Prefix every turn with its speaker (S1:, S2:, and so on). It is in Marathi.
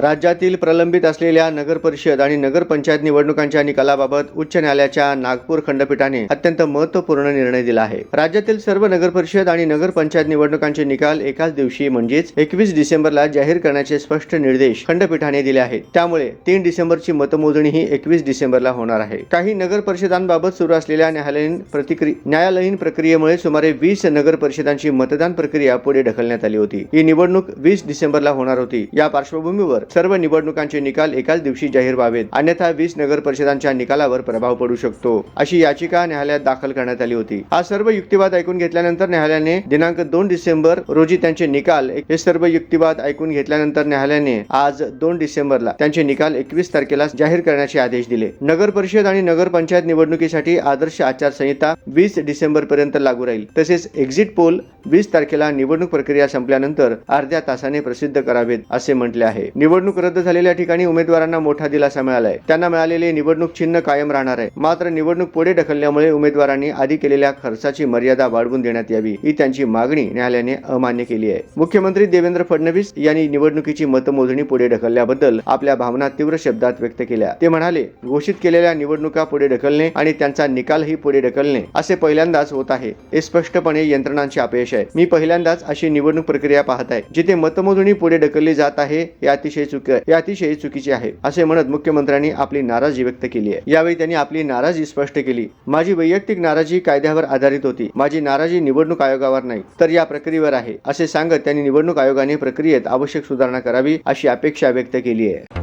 S1: राज्यातील प्रलंबित असलेल्या नगरपरिषद आणि नगरपंचायत निवडणुकांच्या निकालाबाबत उच्च न्यायालयाच्या नागपूर खंडपीठाने अत्यंत महत्त्वपूर्ण निर्णय दिला आहे. राज्यातील सर्व नगरपरिषद आणि नगरपंचायत निवडणुकांचे निकाल एकाच दिवशी म्हणजेच एकवीस डिसेंबरला जाहीर करण्याचे स्पष्ट निर्देश खंडपीठाने दिले आहेत. त्यामुळे तीन डिसेंबरची मतमोजणी ही एकवीस डिसेंबरला होणार आहे. काही नगर परिषदांबाबत सुरू असलेल्या न्यायालयीन प्रतिक्रिया न्यायालयीन प्रक्रियेमुळे सुमारे वीस नगर परिषदांची मतदान प्रक्रिया पुढे ढकलण्यात आली होती. ही निवडणूक वीस डिसेंबरला होणार होती. या पार्श्वभूमीवर सर्व निवडणुकांचे निकाल एकाच दिवशी जाहीर व्हावेत. अन्यथा वीस नगर परिषदांच्या निकालावर प्रभाव पडू शकतो अशी याचिका न्यायालयात दाखल करण्यात आली होती. हा सर्व युक्तिवाद ऐकून घेतल्यानंतर न्यायालयाने दिनांक दोन डिसेंबर रोजी त्यांचे निकाल हे सर्व युक्तिवाद ऐकून घेतल्यानंतर न्यायालयाने आज दोन डिसेंबरला त्यांचे निकाल एकवीस तारखेला जाहीर करण्याचे आदेश दिले. नगर परिषद आणि नगर पंचायत निवडणुकीसाठी आदर्श आचारसंहिता वीस डिसेंबर पर्यंत लागू राहील. तसेच एक्झिट पोल वीस तारखेला निवडणूक प्रक्रिया संपल्यानंतर अर्ध्या तासाने प्रसिद्ध करावेत असे म्हटले आहे. निवडणूक रद्द झालेल्या ठिकाणी उमेदवारांना मोठा दिलासा मिळाला आहे त्यांना मिळालेले निवडणूक चिन्ह कायम राहणार आहे. मात्र निवडणूक पुढे ढकलल्यामुळे उमेदवारांनी आधी केलेल्या खर्चाची मर्यादा वाढवून देण्यात यावी ही त्यांची मागणी न्यायालयाने अमान्य केली आहे. मुख्यमंत्री देवेंद्र फडणवीस यांनी निवडणुकीची मतमोजणी पुढे ढकलल्याबद्दल आपल्या भावना तीव्र शब्दात व्यक्त केल्या. ते म्हणाले घोषित केलेल्या निवडणुका पुढे ढकलणे आणि त्यांचा निकालही पुढे ढकलणे असे पहिल्यांदाच होत आहे. हे स्पष्टपणे यंत्रणांचे अपयश आहे. मी पहिल्यांदाच अशी निवडणूक प्रक्रिया पाहत आहे जिथे मतमोजणी पुढे ढकलली जात आहे हे अतिशय चुकी हे अतिशय चुकीचे आहे असे म्हणत मुख्यमंत्र्यांनी आपली नाराजी व्यक्त केली आहे. यावेळी त्यांनी आपली नाराजी स्पष्ट केली. माझी वैयक्तिक नाराजी कायद्यावर आधारित होती. माझी नाराजी निवडणूक आयोगावर नाही तर या प्रक्रियेवर आहे असे सांगत त्यांनी निवडणूक आयोगाने प्रक्रियेत आवश्यक सुधारणा करावी अशी अपेक्षा व्यक्त केली आहे.